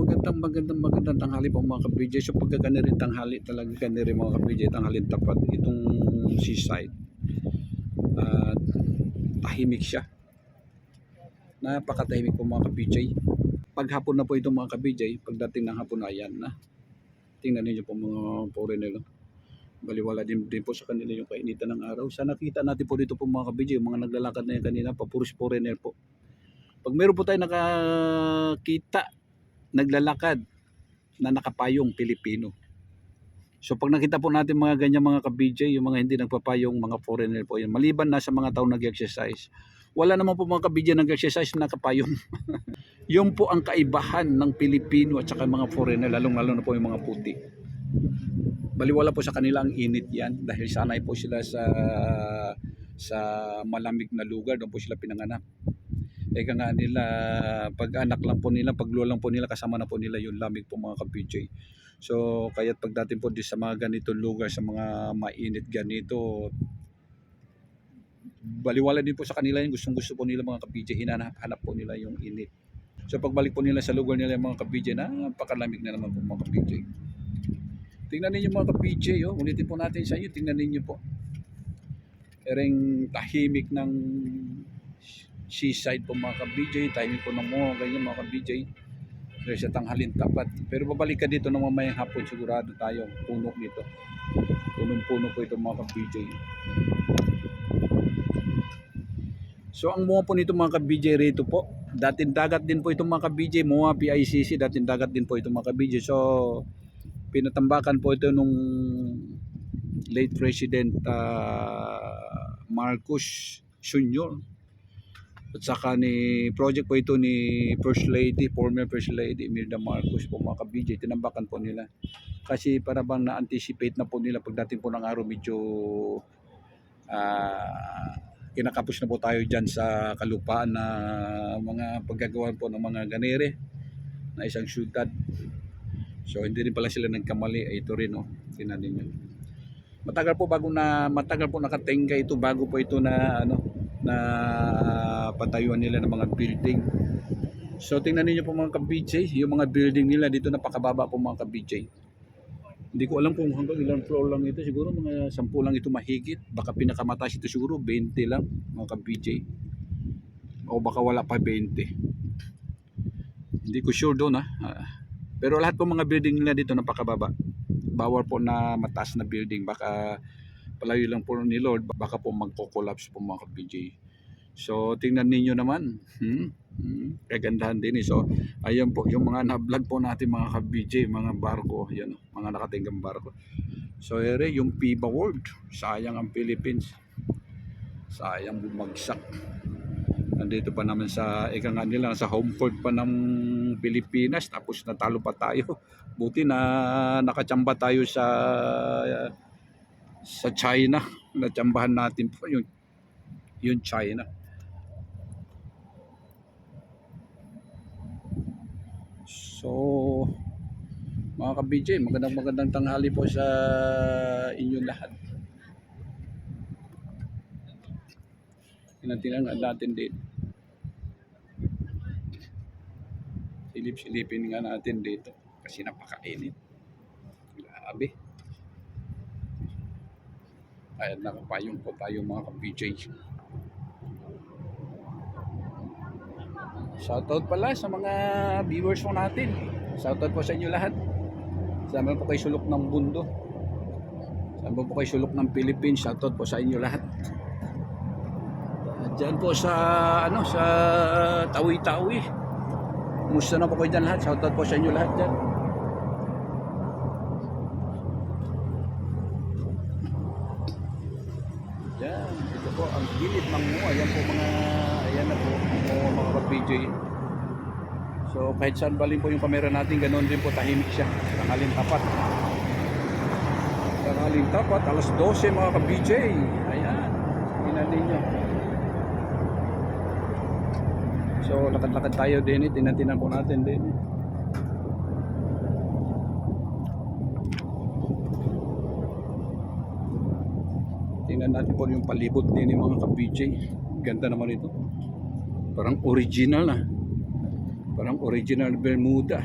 magandang magandang magandang tanghali po mga ka-BJ. So pagka rin tanghali talaga gani rin mga ka-BJ, tanghalin tapat itong seaside. At tahimik siya. Napakatahimik po mga ka-BJ. Paghapon na po itong mga ka-BJ, pagdating ng hapon ayan na. Tingnan niyo po mga foreigner. Baliwala din, din po sa kanila yung kainitan ng araw. Sa nakita natin po dito po mga ka-BJ, yung mga naglalakad na yan kanina, papuros foreigner po. Pag meron po tayo nakakita naglalakad na nakapayong Pilipino. So pag nakita po natin mga ganyan mga ka-BJ, yung mga hindi nagpapayong mga foreigner po yan. Maliban na sa mga taong nag-exercise. Wala naman po mga ka-BJ nag-exercise na nakapayong. yung po ang kaibahan ng Pilipino at saka mga foreigner, lalong-lalo na po yung mga puti. Baliwala po sa kanila ang init yan dahil sanay po sila sa sa malamig na lugar, doon po sila pinanganak. Eka nga nila, pag anak lang po nila, pag lang po nila, kasama na po nila yung lamig po mga ka-PJ. So, kaya't pagdating po di sa mga ganito lugar, sa mga mainit ganito, baliwala din po sa kanila yung gustong gusto po nila mga ka-PJ, hinahanap po nila yung init. So, pagbalik po nila sa lugar nila yung mga ka-PJ, napakalamig na naman po mga ka-PJ. Tingnan ninyo mga ka-PJ, oh. ulitin po natin sa inyo, tingnan ninyo po. Ereng tahimik ng seaside po mga ka-BJ, timing po ng mga ganyan mga ka-BJ. Pero sa tanghalin tapat. Pero babalik ka dito ng mamayang hapon, sigurado tayo, puno nito. Punong-puno po ito mga ka-BJ. So ang mga po nito mga ka-BJ rito po, dating dagat din po itong mga ka-BJ, mga PICC, dating dagat din po itong mga ka-BJ. So pinatambakan po ito nung late President ah, Marcos Sr. At saka ni project po ito ni First Lady, former First Lady Imelda Marcos po mga ka-BJ, tinambakan po nila. Kasi para bang na-anticipate na po nila pagdating po ng araw medyo ah, kinakapos na po tayo dyan sa kalupaan na mga paggagawa po ng mga ganere na isang syudad. So hindi rin pala sila nagkamali, ito rin oh, tingnan ninyo. Matagal po bago na matagal po nakatenga ito bago po ito na ano na patayuan nila ng mga building. So tingnan niyo po mga ka-BJ, yung mga building nila dito napakababa po mga ka-BJ. Hindi ko alam kung hanggang ilang floor lang ito, siguro mga 10 lang ito mahigit. Baka pinakamataas ito siguro 20 lang mga ka-BJ. O baka wala pa 20. Hindi ko sure doon ha. Ah, Pero lahat po mga building nila dito napakababa. Bawal po na mataas na building. Baka palayo lang po ni Lord, baka po magko-collapse po mga ka-BJ. So, tingnan ninyo naman. Hmm? Hmm? Kagandahan din eh. So, ayan po, yung mga na-vlog po natin mga ka-BJ, mga barko, yan, mga nakatinggang barko. So, ere, yung PIBA World, sayang ang Philippines. Sayang bumagsak. Nandito pa naman sa, ika nga nila, sa home court pa ng Pilipinas, tapos natalo pa tayo. Buti na nakachamba tayo sa sa China. Natsambahan natin po yung yung China. So, mga ka-BJ, magandang magandang tanghali po sa inyong lahat. Tinatingnan nga natin din. Silip-silipin nga natin dito kasi napakainit. Grabe. Ayan, nakapayong po tayo mga ka-BJ. Shoutout pala sa mga viewers po natin. Shoutout po sa inyo lahat. Sama po kayo sulok ng mundo. Sama po kayo sulok ng Philippines. Shoutout po sa inyo lahat. At Diyan po sa ano sa Tawi-Tawi. Kumusta na po kayo dyan lahat? Shoutout po sa inyo lahat dyan. Yan, ito po ang gilid ng mo. Ayan po mga, ayan na po, mga, ka-PJ. So kahit saan baling po yung kamera natin, ganoon din po tahimik siya. Tangaling tapat. Tangaling tapat, alas 12 mga ka-PJ. Ayan, tingnan ninyo. So lakad-lakad tayo din eh, tinatinan po natin din eh. Tingnan natin po yung palibot din ng mga ka-BJ. Ganda naman ito. Parang original ah. Parang original Bermuda.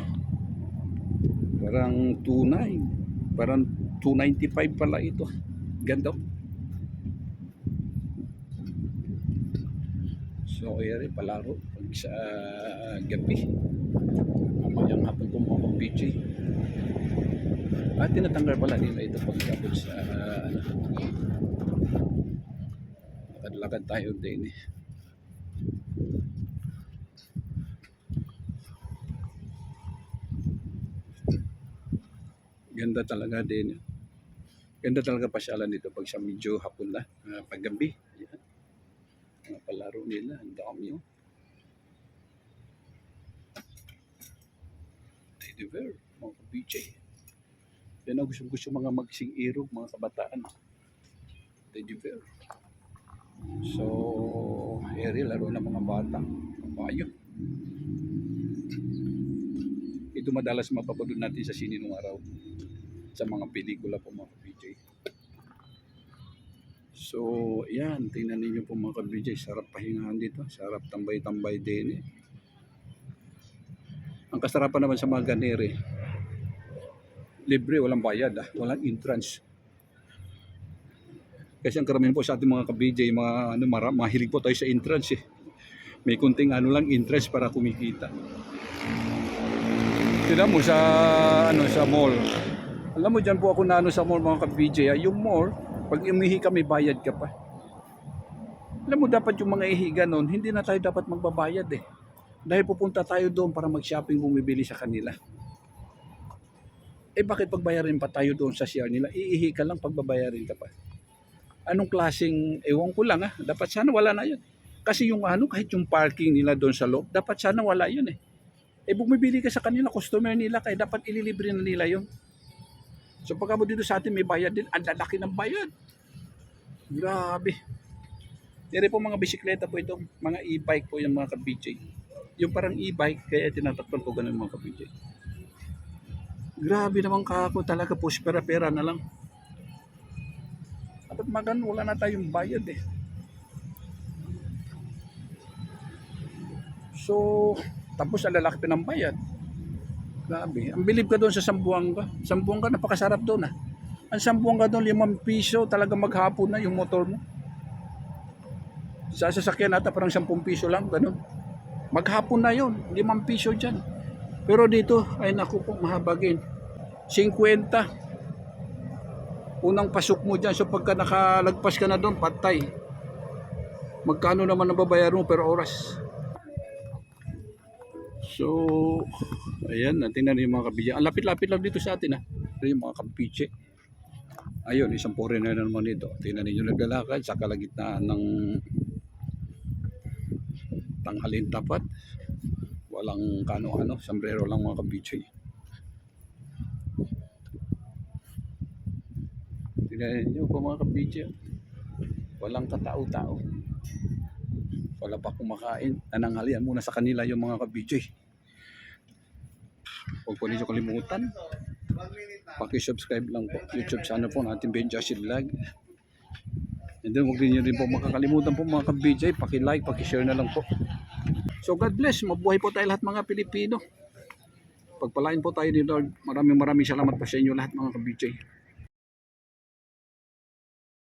Parang 2.9. Parang 295 pala ito. Ganda. oh. So, ayan palaro pag sa gabi. Mamayang hapon po mga PJ. At tinatanggal pala nila ito pagkabot sa ano. Lakad-lakad tayo din eh. Ganda talaga din. Ganda talaga pasyalan dito pag sa medyo hapon na, uh, paggabi. Yan. Mga palaro nila, ang dami oh. Teddy bear, mga BJ. Yan ang gusto gusto mga magsing irog, mga kabataan. Teddy bear. So, ere, laro ng mga bata. Kabayo. Ito madalas mapapanood natin sa sine nung araw sa mga pelikula po mga ka-BJ. So, yan. Tingnan ninyo po mga ka-BJ. Sarap pahingahan dito. Sarap tambay-tambay din eh. Ang kasarapan naman sa mga ganere, libre, walang bayad, ah. walang entrance. Kasi ang karamihan po sa ating mga ka-BJ, mga, ano, mara, mahilig po tayo sa entrance eh. May kunting ano lang entrance para kumikita. Tignan mo sa ano sa mall. Alam mo diyan po ako na ano sa mall mga ka-BJ, ah, yung mall, pag umihi ka may bayad ka pa. Alam mo dapat yung mga ihiga noon, hindi na tayo dapat magbabayad eh. Dahil pupunta tayo doon para mag-shopping bumibili sa kanila. Eh bakit pagbayarin pa tayo doon sa CR nila? Iihi ka lang pagbabayarin ka pa. Anong klaseng, ewan ko lang ah, dapat sana wala na yun. Kasi yung ano, kahit yung parking nila doon sa loob, dapat sana wala yun eh. Eh bumibili ka sa kanila, customer nila, kaya dapat ililibre na nila yun. So pagka mo dito sa atin may bayad din, ang lalaki ng bayad. Grabe. Dere po mga bisikleta po itong mga e-bike po yung mga ka-BJ. Yung parang e-bike, kaya tinatakpan ko ganun mga ka-BJ. Grabe naman kako talaga po, pera-pera na lang. Dapat magan, wala na tayong bayad eh. So, tapos ang lalaki ng bayad. Grabe. Ang bilib ka doon sa Sambuanga. Sambuanga, napakasarap doon ah. Ang Sambuanga doon, limang piso, talaga maghapon na yung motor mo. Sa sasakyan nata parang 10 piso lang, ganun. Maghapon na yon, limang piso dyan. Pero dito, ay naku po, mahabagin. 50. Unang pasok mo dyan, so pagka nakalagpas ka na doon, patay. Magkano naman ang babayaran mo per oras? So, ayan, tingnan yung mga kabidya. Ang lapit-lapit lang dito sa atin, ha. Ito yung mga kampiche. Ayun, isang foreigner na naman ito. Tingnan niyo naglalakad sa kalagitnaan ng tanghalin tapat. Walang kano-ano, sombrero lang mga kampiche. Tingnan niyo po mga kampiche. Walang katao-tao. Wala pa kumakain. Nananghalian muna sa kanila yung mga ka-BJ. Huwag po ninyo kalimutan. Paki-subscribe lang po. YouTube channel po natin Ben Joshi Vlog. And then huwag niyo rin po makakalimutan po mga ka-BJ. Paki-like, paki-share na lang po. So God bless. Mabuhay po tayo lahat mga Pilipino. Pagpalain po tayo ni Lord. Maraming maraming salamat po sa inyo lahat mga ka-BJ.